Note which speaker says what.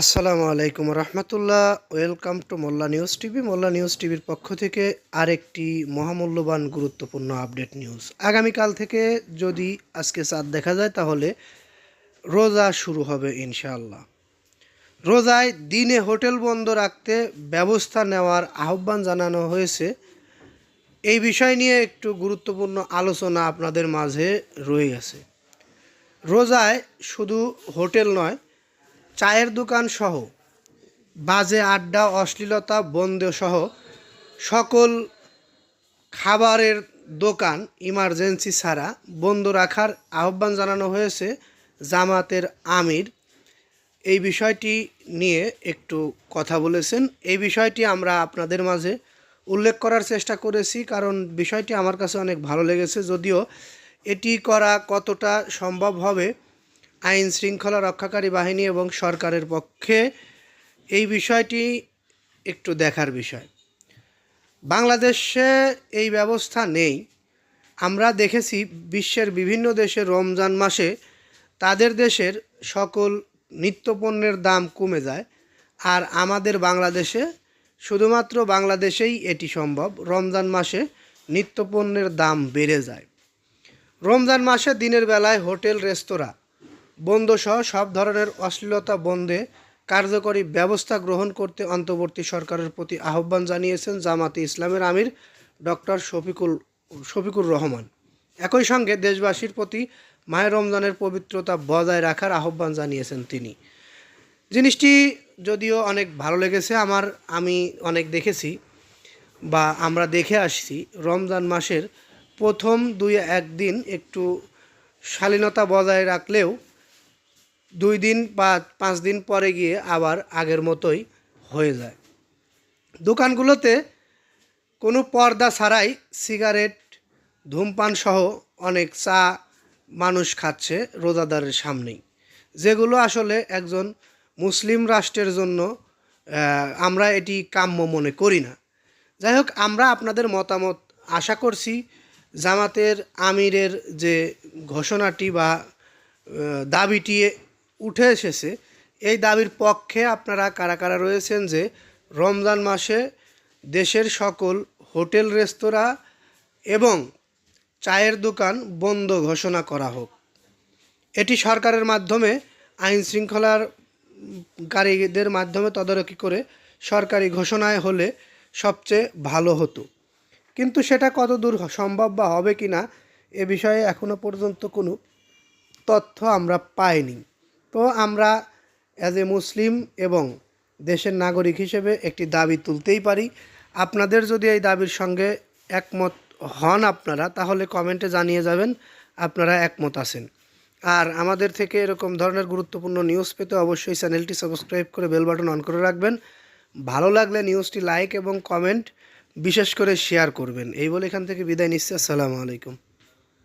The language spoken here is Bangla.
Speaker 1: আসসালামু আলাইকুম রহমতুল্লাহ। Welcome to Molla news TV. Molla news টিভির পক্ষ থেকে আরেকটি মহামূল্যবান গুরুত্বপূর্ণ আপডেট নিউজ। আগামীকাল থেকে যদি আজকে চাঁদ দেখা যায়, তাহলে রোজা শুরু হবে ইনশাআল্লাহ। রোজায় দিনে হোটেল বন্ধ রাখতে ব্যবস্থা নেওয়ার আহ্বান জানানো হয়েছে। এই বিষয় নিয়ে একটু গুরুত্বপূর্ণ আলোচনা আপনাদের মাঝে রয়ে গেছে। রোজায় শুধু হোটেল নয় চায়ের দোকান সহ বাজে আড্ডা, অশ্লীলতা, বন্ধ সহ সকল খাবারের দোকান ইমার্জেন্সি ছাড়া বন্ধ রাখার আহ্বান জানানো হয়েছে জামাতের আমির। এই বিষয়টি নিয়ে একটু কথা বলেছেন। এই বিষয়টি আমরা আপনাদের মাঝে উল্লেখ করার চেষ্টা করেছি কারণ বিষয়টি আমার কাছে অনেক ভালো লেগেছে, যদিও এটি করা কতটা সম্ভব হবে আইন শৃঙ্খলা রক্ষাকারী বাহিনী এবং সরকারের পক্ষে এই বিষয়টি একটু দেখার বিষয়। বাংলাদেশে এই ব্যবস্থা নেই। আমরা দেখেছি বিশ্বের বিভিন্ন দেশে রমজান মাসে তাদের দেশের সকল নিত্যপণ্যের দাম কমে যায় আর আমাদের বাংলাদেশে শুধুমাত্র বাংলাদেশেই এটি সম্ভব। রমজান মাসে নিত্যপণ্যের দাম বেড়ে যায়। রমজান মাসে দিনের বেলায় হোটেল, রেস্তোরাঁ বন্ধ সহ সব ধরনের অশ্লীলতা বন্ধে কার্যকরী ব্যবস্থা গ্রহণ করতে অন্তর্বর্তী সরকারের প্রতি আহ্বান জানিয়েছেন জামাতে ইসলামের আমির ডক্টর শফিকুল, শফিকুর রহমান। একই সঙ্গে দেশবাসীর প্রতি মায়ের রমজানের পবিত্রতা বজায় রাখার আহ্বান জানিয়েছেন তিনি। জিনিসটি যদিও অনেক ভালো লেগেছে, আমার, আমি অনেক দেখেছি বা আমরা দেখে আসছি। রমজান মাসের প্রথম দুই একদিন একটু শালীনতা বজায় রাখলেও দুই দিন বা পাঁচ দিন পরে গিয়ে আবার আগের মতোই হয়ে যায়। দোকানগুলোতে কোনো পর্দা ছাড়াই সিগারেট, ধূমপান সহ অনেক চা মানুষ খাচ্ছে রোজাদারের সামনেই। যেগুলো আসলে একজন মুসলিম রাষ্ট্রের জন্য আমরা এটি কাম্য মনে করি না। যাই হোক, আমরা আপনাদের মতামত আশা করছি জামাতের আমিরের যে ঘোষণাটি বা দাবিটি উঠে এসেছে। এই দাবির পক্ষে আপনারা কারা কারা রয়েছেন যে রমজান মাসে দেশের সকল হোটেল, রেস্তোরাঁ এবং চায়ের দোকান বন্ধ ঘোষণা করা হোক। এটি সরকারের মাধ্যমে, আইন শৃঙ্খলার কারীদের মাধ্যমে তদারকি করে সরকারি ঘোষণায় হলে সবচেয়ে ভালো হতো। কিন্তু সেটা কত দূর সম্ভব বা হবে কি না এ বিষয়ে এখনও পর্যন্ত কোনো তথ্য আমরা পাইনি। তো আমরা অ্যাজ এ মুসলিম এবং দেশের নাগরিক হিসেবে একটি দাবি তুলতেই পারি। আপনাদের যদি এই দাবির সঙ্গে একমত হন আপনারা, তাহলে কমেন্টে জানিয়ে যাবেন আপনারা একমত আছেন। আর আমাদের থেকে এরকম ধরনের গুরুত্বপূর্ণ নিউজ পেতে অবশ্যই চ্যানেলটি সাবস্ক্রাইব করে বেল বাটন অন করে রাখবেন। ভালো লাগলে নিউজটি লাইক এবং কমেন্ট বিশেষ করে শেয়ার করবেন। এই বলে এখান থেকে বিদায় নিচ্ছি। আসসালামু আলাইকুম।